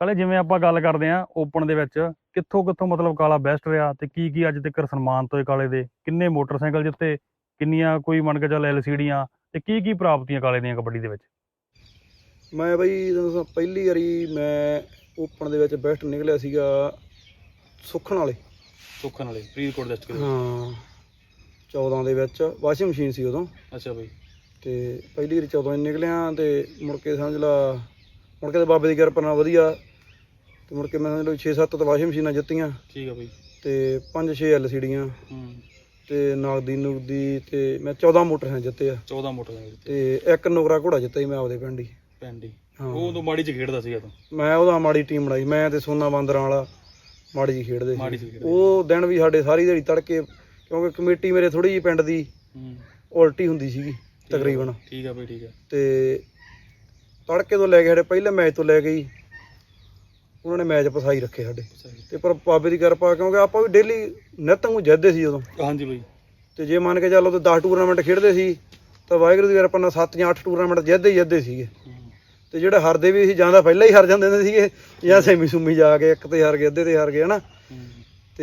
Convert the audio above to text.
ਕਾਲੇ ਜਿਵੇਂ ਆਪਾਂ ਗੱਲ ਕਰਦੇ ਆਂ ਓਪਨ ਦੇ ਵਿੱਚ ਕਿੱਥੋਂ ਕਿੱਥੋਂ ਮਤਲਬ ਕਾਲਾ ਬੈਸਟ ਰਿਹਾ ਤੇ ਕੀ ਕੀ ਅੱਜ ਤੱਕ ਸਨਮਾਨਿਤ ਹੋਏ ਕਾਲੇ ਦੇ ਕਿੰਨੇ ਮੋਟਰਸਾਈਕਲ ਜਿੱਤੇ ਕਿੰਨੀਆਂ ਕੋਈ ਮੰਨ ਕੇ ਚੱਲ ਐਲਸੀਡੀਆਂ ਤੇ ਕੀ ਕੀ ਪ੍ਰਾਪਤੀਆਂ ਕਾਲੇ ਦੀਆਂ ਕਬੱਡੀ ਦੇ ਵਿੱਚ? ਮੈਂ ਬਈ ਦੱਸਾਂ, ਪਹਿਲੀ ਵਾਰੀ ਮੈਂ ਓਪਨ ਦੇ ਵਿੱਚ ਬੈਸਟ ਨਿਕਲਿਆ ਸੀਗਾ ਸੁੱਖਣ ਵਾਲੇ। ਸੁੱਖਣ ਵਾਲੇ ਫਰੀਦਕੋਟ ਡਿਸਟ੍ਰਿਕਟ ਹਾਂ। 14 ਦੇ ਵਿੱਚ ਵਾਸ਼ਿੰਗ ਮਸ਼ੀਨ ਸੀ ਉਦੋਂ। ਅੱਛਾ ਬਈ। ਤੇ ਪਹਿਲੀ ਵਾਰੀ 14 ਹੀ ਨਿਕਲਿਆ ਤੇ ਮੁੜ ਕੇ ਸਮਝ ਲਾ ਮੁੜ ਕੇ ਤੇ ਬਾਬੇ ਦੀ ਕਿਰਪਾ ਨਾਲ ਵਧੀਆ ਤੇ ਮੁੜ ਕੇ ਮੈਂ ਸਮਝ ਲਓ 6-7 ਤਾਂ ਵਾਸ਼ਿੰਗ ਮਸ਼ੀਨਾਂ ਜਿੱਤੀਆਂ। ਠੀਕ ਆ ਬਈ। ਤੇ 5-6 ਐਲਸੀਡੀਆਂ ਹੂੰ। ਤੇ ਨਗਦੀ ਨੁਗਦੀ ਤੇ ਮੈਂ 14 ਮੋਟਰਸਾਈਕਲ ਜਿੱਤੇ ਆ। 14 ਮੋਟਰਸਾਈਕਲ ਤੇ ਇੱਕ ਨੁਕਰਾ ਘੋੜਾ ਜਿੱਤਾ ਸੀ ਮੈਂ ਆਪਦੇ ਪਿੰਡ ਹੀ। ਪੈਂਡੀ ਹਾਂ। ਉਹ ਤੋਂ ਮਾੜੀ ਚ ਖੇਡਦਾ ਸੀਗਾ ਤੂੰ। ਮੈਂ ਉਹਦਾ ਮਾੜੀ ਟੀਮ ਬਣਾਈ। ਮੈਂ ਤੇ ਸੋਨਾ ਬਾਂਦਰਾਂ ਵਾਲਾ ਮਾੜੀ ਜੀ ਖੇਡਦੇ ਸੀ। ਉਹ ਦਿਨ ਵੀ ਸਾਡੇ ਸਾਰੀ ਦਿਹਾੜੀ ਤੜਕੇ ਕਿਉਂਕਿ ਕਮੇਟੀ ਮੇਰੇ ਥੋੜੀ ਜਿਹੀ ਪਿੰਡ ਦੀ ਹੂੰ। ਉਲਟੀ ਹੁੰਦੀ ਸੀਗੀ ਤਕਰੀਬਨ। ਠੀਕ ਆ ਬਈ ਠੀਕ ਆ। ਤੇ ਤੜਕੇ ਤੋਂ ਲੈ ਕੇ ਸਾਡੇ ਪਹਿਲੇ ਮੈਚ ਤੋਂ ਲੈ ਕੇ ਹੀ ਉਹਨਾਂ ਨੇ ਮੈਚ ਪਸਾਈ ਰੱਖੇ ਸਾਡੇ। ਤੇ ਪਰ ਬਾਬੇ ਦੀ ਕਿਰਪਾ ਕਿਉਂਕਿ ਆਪਾਂ ਵੀ ਡੇਲੀ ਨਿੱਤ ਨੂੰ ਜਿੱਤਦੇ ਸੀ ਉਦੋਂ। ਹਾਂਜੀ ਬਈ। ਤੇ ਜੇ ਮੰਨ ਕੇ ਚੱਲੋ ਤੇ 10 ਟੂਰਨਾਮੈਂਟ ਖੇਡਦੇ ਸੀ ਤਾਂ ਵਾਹਿਗੁਰੂ ਦੀ ਕਿਰਪਾ ਨਾਲ 7 ਜਾਂ 8 ਟੂਰਨਾਮੈਂਟ ਜਿੱਤਦੇ ਹੀ ਜਿੱਤਦੇ ਸੀਗੇ। ਤੇ ਜਿਹੜੇ ਹਾਰਦੇ ਵੀ ਸੀ ਜਾਂ ਤਾਂ ਪਹਿਲਾਂ ਹੀ ਹਾਰ ਜਾਂਦੇ ਹੁੰਦੇ ਸੀਗੇ ਜਾਂ ਸੈਮੀ ਸੁਮੀ ਜਾ ਕੇ ਇੱਕ ਤੇ ਹਾਰ ਗਏ ਅੱਧੇ ਤੇ ਹਾਰ ਗਏ ਹਨਾ?